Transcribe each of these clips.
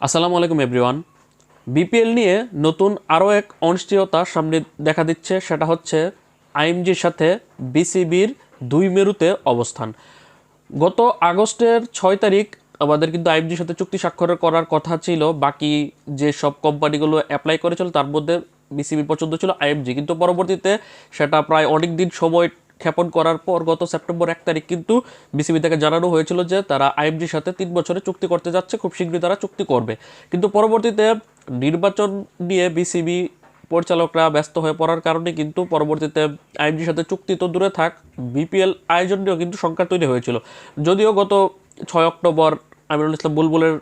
আসসালামু আলাইকুম everyone BPL নিয়ে নতুন আরও এক অনিশ্চয়তা সামনে দেখা দিচ্ছে, সেটা হচ্ছে আইএমজির সাথে বিসিবির দুই মেরুতে অবস্থান। গত আগস্টের ছয় তারিখ আমাদের কিন্তু আইএমজির সাথে চুক্তি স্বাক্ষর করার কথা ছিল, বাকি যে সব কোম্পানিগুলো অ্যাপ্লাই করেছিল তার মধ্যে বিসিবির পছন্দ ছিল আইএমজি কিন্তু পরবর্তীতে সেটা প্রায় অনেক দিন সময় ক্ষেপণ করার পর গত সেপ্টেম্বর এক তারিখ কিন্তু বিসিবি থেকে জানানো হয়েছিল যে তারা আইএমজির সাথে তিন বছরে চুক্তি করতে যাচ্ছে, খুব শীঘ্রই তারা চুক্তি করবে। কিন্তু পরবর্তীতে নির্বাচন নিয়ে বিসিবি পরিচালকরা ব্যস্ত হয়ে পড়ার কারণে কিন্তু পরবর্তীতে আইএমজির সাথে চুক্তি তো দূরে থাক, বিপিএল আয়োজন নিয়েও কিন্তু সংখ্যা তৈরি হয়েছিল। যদিও গত ছয় অক্টোবর আমিরুল ইসলাম বুলবুলের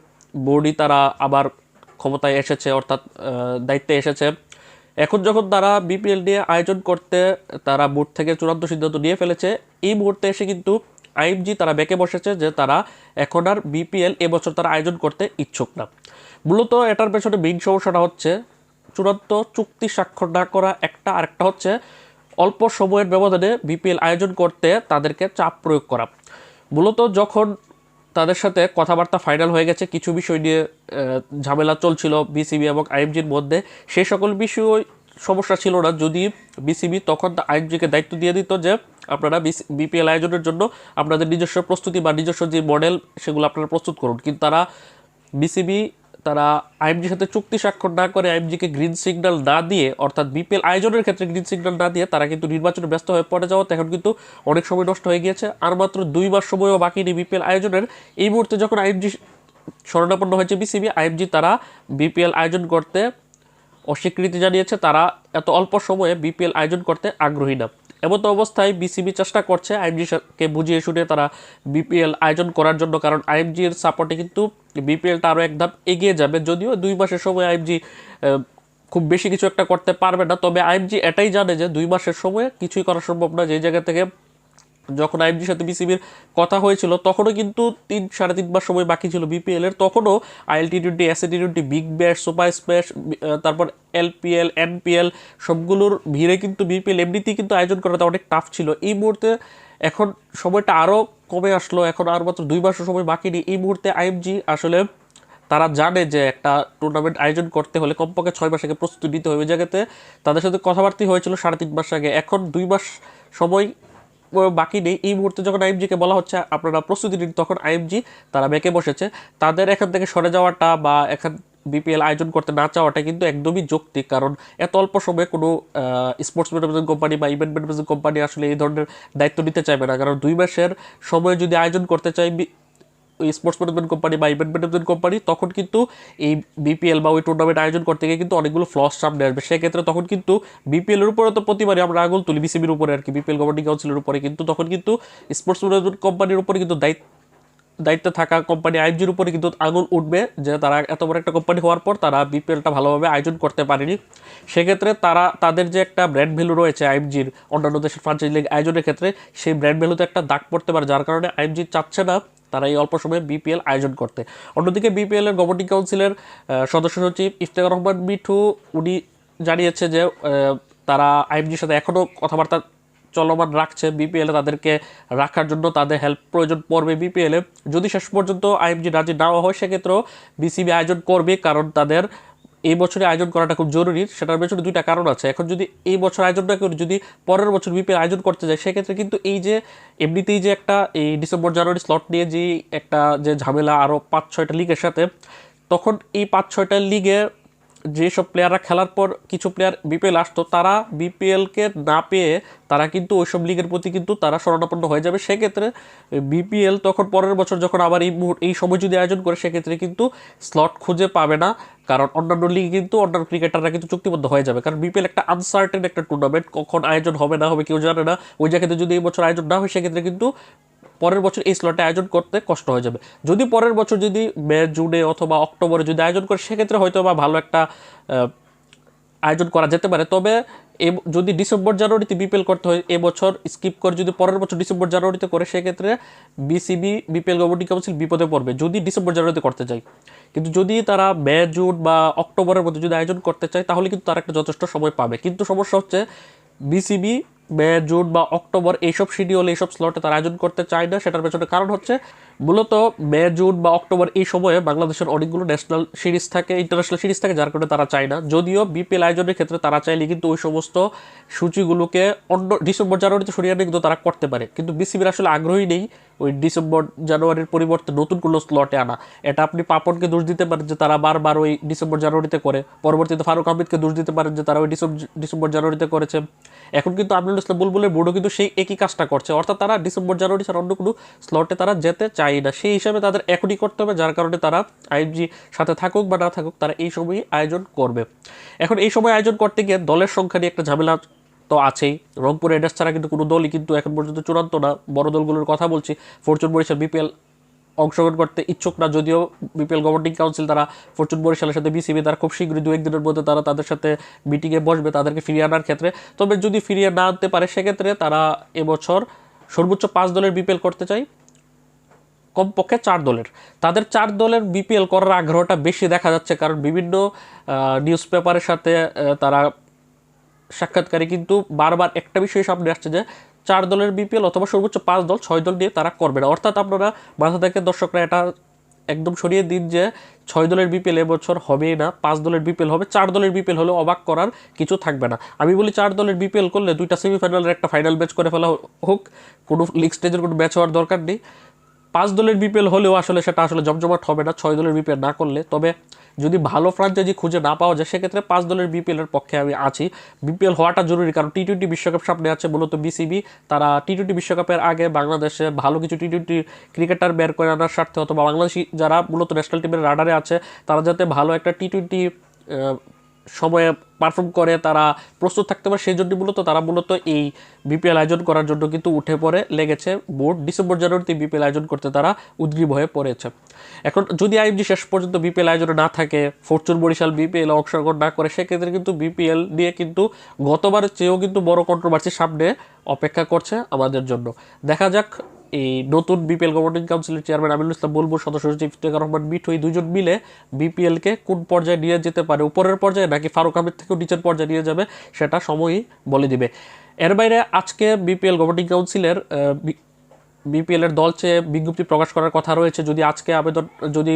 বোর্ডই তারা আবার ক্ষমতায় এসেছে, অর্থাৎ দায়িত্বে এসেছে। এখন যখন তারা বিপিএল নিয়ে আয়োজন করতে তারা বোর্ড থেকে চূড়ান্ত সিদ্ধান্ত নিয়ে ফেলেছে, এই মুহূর্তে এসে কিন্তু আইএমজি তারা বেঁকে বসেছে যে তারা এখন আর বিপিএল এবছর তারা আয়োজন করতে ইচ্ছুক না। মূলত এটার পেছনে মেইন সমস্যাটা হচ্ছে চূড়ান্ত চুক্তি স্বাক্ষর না করা একটা, আরেকটা হচ্ছে অল্প সময়ের ব্যবধানে বিপিএল আয়োজন করতে তাদেরকে চাপ প্রয়োগ করা। মূলত যখন তাদের সাথে কথাবার্তা ফাইনাল হয়ে গেছে, কিছু বিষয় নিয়ে ঝামেলা চলছিল বিসিবি এবং আইএমজির মধ্যে সেই সকল বিষয় সমস্যা ছিল না, যদি বিসিবি তখন আইএমজিকে দায়িত্ব দিয়ে দিত যে আপনারা বিপিএল আয়োজনের জন্য আপনাদের নিজস্ব প্রস্তুতি বা নিজস্ব যে মডেল সেগুলো আপনারা প্রস্তুত করুন। কিন্তু তারা বিসিবি তারা আইএমজির সাথে চুক্তি স্বাক্ষর না করে আইএমজিকে গ্রিন সিগন্যাল না দিয়ে, অর্থাৎ বিপিএল আয়োজনের ক্ষেত্রে গ্রিন সিগন্যাল না দিয়ে তারা কিন্তু নির্বাচনে ব্যস্ত হয়ে পড়ে যাওয়াতে এখন কিন্তু অনেক সময় নষ্ট হয়ে গিয়েছে। আর মাত্র দুই মাস সময়ও বাকি নেই বিপিএল আয়োজনের। এই মুহূর্তে যখন আইএমজি শরণাপন্ন হয়েছে বিসিবি আইএমজি তারা বিপিএল আয়োজন করতে অস্বীকৃতি জানিয়েছে তারা এত অল্প সময়ে বিপিএল আয়োজন করতে আগ্রহী না। এমন তো অবস্থায় বিসিবি চেষ্টা করছে আইএমজিকে বুঝিয়ে শুনে তারা বিপিএল আয়োজন করার জন্য, কারণ আইএমজির সাপোর্টে কিন্তু বিপিএলটা আরও এক ধাপ এগিয়ে যাবে। যদিও দুই মাসের সময় আইএমজি খুব বেশি কিছু একটা করতে পারবে না, তবে আইএমজি এটাই জানে যে দুই মাসের সময় কিছুই করা সম্ভব না। যে জায়গা থেকে যখন আইএমজির সাথে বিসিবির কথা হয়েছিল, তখনও কিন্তু তিন, সাড়ে তিন মাস সময় বাকি ছিল বিপিএল এর তখনও IL T twenty S T twenty, big bash, super smash তারপর এলপিএল, এনপিএল, সবগুলোর ভিড়ে কিন্তু বিপিএল এমনিতেই কিন্তু আয়োজন করাটা অনেক টাফ ছিল। এই মুহূর্তে এখন সময়টা আরও কমে আসলো, এখন আর মাত্র দুই মাসের সময় বাকি নেই। এই মুহূর্তে আইএমজি আসলে তারা জানে যে একটা টুর্নামেন্ট আয়োজন করতে হলে কমপক্ষে ছয় মাস আগে প্রস্তুতি নিতে হবে। জায়গাতে তাদের সাথে কথাবার্তা হয়েছিল সাড়ে তিন মাস আগে। এখন দুই মাস সময় বাকি নেই। এই মুহূর্তে যখন আইএমজিকে বলা হচ্ছে, আপনারা প্রস্তুতি নিন, তখন আইএমজি তারা বেঁকে বসেছে। তাদের এখান থেকে সরে যাওয়াটা বা এখান বিপিএল আয়োজন করতে না চাওয়াটা কিন্তু একদমই যৌক্তিক, কারণ এত অল্প সময়ে কোনো স্পোর্টস ম্যানেজমেন্ট কোম্পানি বা ইভেন্ট ম্যানেজমেন্ট কোম্পানি আসলে এই ধরনের দায়িত্ব নিতে চাইবে না। কারণ দুই মাসের সময় যদি আয়োজন করতে চাই স্পোর্টস ম্যানেজমেন্ট কোম্পানি বা ইভেন্ট ম্যানেজমেন্ট কোম্পানি তখন কিন্তু এই বিপিএল বা ওই টুর্নামেন্ট আয়োজন করতে গিয়ে কিন্তু অনেকগুলো ফ্লস সামনে আসবে। সেক্ষেত্রে তখন কিন্তু বিপিএল এর উপরে তো প্রতিবারই আমরা আঙুল তুলি বিসিবির উপরে আর কি বিপিএল গভর্নিং কাউন্সিলের উপরে। কিন্তু তখন কিন্তু স্পোর্টস ম্যানেজমেন্ট কোম্পানির উপরে কিন্তু দায়িত্ব, দায়িত্বে থাকা কোম্পানি আইএমজির উপরে কিন্তু আঙুল উঠবে যে তারা এত বড় একটা কোম্পানি হওয়ার পর তারা বিপিএলটা ভালোভাবে আয়োজন করতে পারেনি। সেক্ষেত্রে তারা, তাদের যে একটা ব্র্যান্ড ভ্যালু রয়েছে আইএমজির, অন্যান্য দেশের ফ্রাঞ্চাইজি লিগ আয়োজনের ক্ষেত্রে, সেই ব্র্যান্ড ভ্যালুতে একটা দাগ পড়তে পারে, যার কারণে আইএমজি চাচ্ছে না তারা এই অল্প সময়ে বিপিএল আয়োজন করতে। অন্যদিকে বিপিএলের গভর্নিং কাউন্সিলের সদস্য সচিব ইফতেখার রহমান মিঠু, উনি জানিয়েছে যে তারা আইএমজির সাথে এখনও কথাবার্তা চলমান রাখছে। বিপিএলে তাদেরকে রাখার জন্য তাদের হেল্প প্রয়োজন পড়বে বিপিএলে যদি শেষ পর্যন্ত আইএমজি রাজি নাও হয়, সেক্ষেত্রেও বিসিবি আয়োজন করবে, কারণ তাদের এই বছরে আয়োজন করাটা খুব জরুরি, সেটার পেছনে দুইটা কারণ আছে। এখন যদি এই বছর আয়োজনটা করে, যদি পরের বছর বিপিএল আয়োজন করতে যায় সেক্ষেত্রে কিন্তু এই যে এমনিতেই যে একটা এই ডিসেম্বর, জানুয়ারি স্লট নিয়ে যে একটা যে ঝামেলা আরও পাঁচ ছয়টা লিগের সাথে, তখন এই পাঁচ ছয়টা লিগে যেসব প্লেয়াররা খেলার পর কিছু প্লেয়ার বিপিএল আসতো, তারা বিপিএলকে না পেয়ে তারা কিন্তু ওইসব লিগের প্রতি কিন্তু তারা শরণাপন্ন হয়ে যাবে। সেক্ষেত্রে বিপিএল তখন পরের বছর যখন আবার এই মুহূর্তে, এই সময় যদি আয়োজন করে, সেক্ষেত্রে কিন্তু স্লট খুঁজে পাবে না। কারণ অন্যান্য লিগে কিন্তু অন্যান্য ক্রিকেটাররা কিন্তু চুক্তিবদ্ধ হয়ে যাবে। কারণ বিপিএল একটা আনসার্টেন একটা টুর্নামেন্ট কখন আয়োজন হবে না হবে কেউ জানে না। ওই জায়গাতে যদি এই বছর আয়োজন না হয়, সেক্ষেত্রে কিন্তু পরের বছর এই স্লটে আয়োজন করতে কষ্ট হয়ে যাবে। যদি পরের বছর যদি মে, জুনে অথবা অক্টোবরে যদি আয়োজন করে, সেক্ষেত্রে হয়তো বা ভালো একটা আয়োজন করা যেতে পারে। তবে এ যদি ডিসেম্বর জানুয়ারিতে বিপিএল করতে হয় এবছর স্কিপ করে যদি পরের বছর ডিসেম্বর জানুয়ারিতে করে, সেক্ষেত্রে বিসিবি বিপিএল গভর্নিং কাউন্সিল বিপদে পড়বে, যদি ডিসেম্বর জানুয়ারিতে করতে চায়। কিন্তু যদি তারা মে, জুন বা অক্টোবরের মধ্যে যদি আয়োজন করতে চায়, তাহলে কিন্তু তারা একটা যথেষ্ট সময় পাবে। কিন্তু সমস্যা হচ্ছে বিসিবি মে, জুন বা অক্টোবর এইসব শিডিউল এইসব স্লটে তারা আয়োজন করতে চায় না। সেটার পেছনে কারণ হচ্ছে মূলত মে, জুন বা অক্টোবর এই সময়ে বাংলাদেশের অনেকগুলো ন্যাশনাল সিরিজ থাকে ইন্টারন্যাশনাল সিরিজ থাকে, যার কারণে তারা চায় না। যদিও বিপিএল আয়োজনের ক্ষেত্রে তারা চাইলে কিন্তু ওই সমস্ত সূচিগুলোকে অন্য ডিসেম্বর, জানুয়ারিতে সরিয়ে আনে কিন্তু তারা করতে পারে। কিন্তু বিসিবির আসলে আগ্রহী নেই। ওই ডিসেম্বর জানুয়ারির পরিবর্তে নতুন কোনো স্লটে আনা। এটা আপনি পাপনকে দোষ দিতে পারেন যে তারা বারবার ওই ডিসেম্বর জানুয়ারিতে করে, পরবর্তীতে ফারুক আহমেদকে দোষ দিতে পারেন যে তারা ওই ডিসেম্বর জানুয়ারিতে করেছে। এখন কিন্তু আমিনুল ইসলাম বুলবুলের বোর্ডও কিন্তু সেই একই কাজটা করছে। অর্থাৎ তারা ডিসেম্বর জানুয়ারি ছাড়া অন্য কোনো স্লটে তারা যেতে চায় না। সেই হিসাবে তাদের এখনই করতে হবে, যার কারণে তারা আইএমজি সাথে থাকুক বা না থাকুক তারা এই সময়ই আয়োজন করবে। এখন এই সময় আয়োজন করতে গিয়ে দলের সংখ্যা নিয়ে একটা ঝামেলা তো আছেই। রংপুর রেডার্স ছাড়া কিন্তু কোনো দলই কিন্তু এখন পর্যন্ত চূড়ান্ত না। বড় দলগুলোর কথা বলছি। ফরচুন বরিশাল বিপিএল অংশগ্রহণ করতে ইচ্ছুক না। যদিও বিপিএল গভর্নিং কাউন্সিল তারা ফরচুন বরিশালের সাথে বিসিবি তারা খুব শীঘ্রই দু একদিনের মধ্যে তারা তাদের সাথে মিটিংয়ে বসবে, তাদেরকে ফিরিয়ে আনার ক্ষেত্রে। তবে যদি ফিরিয়ে না আনতে পারে, সেক্ষেত্রে তারা এবছর সর্বোচ্চ পাঁচ দলের বিপিএল করতে চাই কমপক্ষে চার দলের। তাদের চার দলের বিপিএল করার আগ্রহটা বেশি দেখা যাচ্ছে, কারণ বিভিন্ন নিউজ পেপারের সাথে তারা সাক্ষাৎকারে কিন্তু বারবার একটা বিষয় সামনে আসছে যে চার দলের বিপিএল অথবা সর্বোচ্চ পাঁচ দল ছয় দল নিয়ে তারা করবে না। অর্থাৎ আপনারা মাথা থেকে দর্শকরা এটা একদম সরিয়ে দিন যে ছয় দলের বিপিএল এবছর হবেই না, পাঁচ দলের বিপিএল হবে, চার দলের বিপিএল হলে অবাক করার কিছু থাকবে না। আমি বলি চার দলের বিপিএল করলে দুইটা সেমিফাইনালের একটা ফাইনাল ম্যাচ করে ফেলা হোক, কোনো লিগ স্টেজের কোনো ম্যাচ হওয়ার দরকার নেই। পাঁচ দলের বিপিএল হলেও আসলে সেটা আসলে জমজমাট হবে না, ছয় দলের বিপিএল না করলে। তবে যদি ভালো ফ্রাঞ্চাইজি খুঁজে না পাওয়া যায়, সেক্ষেত্রে পাঁচ দলের বিপিএল এর পক্ষে আমি আছি। বিপিএল হওয়াটা জরুরি, কারণ টি টোয়েন্টি বিশ্বকাপ সামনে আছে মূলত বিসিবি তারা টি টোয়েন্টি বিশ্বকাপের আগে বাংলাদেশে ভালো কিছু টি টোয়েন্টি ক্রিকেটার বের করে আনার স্বার্থে অথবা বাংলাদেশি যারা মূলত ন্যাশনাল টিমের রাডারে আছে, তারা যাতে ভালো একটা টি টোয়েন্টি সময়ে পারফর্ম করে, তারা প্রস্তুত থাকতে পারে, সেই জন্য মূলত তারা মূলত এই বিপিএল আয়োজন করার জন্য কিন্তু উঠে পড়ে, লেগেছে বোর্ড। ডিসেম্বর জানুয়ারিতে বিপিএল আয়োজন করতে তারা উদ্গ্রীব হয়ে পড়েছে। এখন যদি আইএমজি শেষ পর্যন্ত বিপিএল আয়োজনে না থাকে ফরচুন বরিশাল বিপিএল অংশগ্রহণ না করে, সেক্ষেত্রে কিন্তু বিপিএল নিয়ে কিন্তু গতবারের চেয়েও কিন্তু বড় কন্ট্রোভার্সি সামনে অপেক্ষা করছে আমাদের জন্য। দেখা যাক এই নতুন বিপিএল গভর্নিং কাউন্সিলের চেয়ারম্যান আমিনুল ইসলাম বুলবুল সদস্য সচিব ইফতেখার রহমান মিঠু এই দুজন মিলে বিপিএলকে কোন পর্যায়ে নিয়ে যেতে পারে? উপরের পর্যায়ে নাকি ফারুক আহমেদ থেকেও নিচের পর্যায়ে নিয়ে যাবে? সেটা সময়ই বলে দিবে। এর বাইরে আজকে বিপিএল গভর্নিং কাউন্সিলের বিপিএল এর দল চেয়ে বিজ্ঞপ্তি প্রকাশ করার কথা রয়েছে। যদি আজকে আবেদন, যদি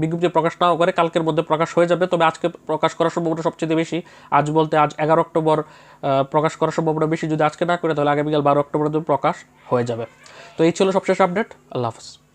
বিজ্ঞপ্তি প্রকাশ নাও করে, কালকের মধ্যে প্রকাশ হয়ে যাবে। তবে আজকে প্রকাশ করার সম্ভাবনা সবচেয়ে বেশি। আজ বলতে আজ এগারো অক্টোবর প্রকাশ করার সম্ভাবনা বেশি। যদি আজকে না করে, তাহলে আগামীকাল বারো অক্টোবর প্রকাশ হয়ে যাবে। তো এই ছিল সবশেষ আপডেট। আল্লাহ হাফিজ।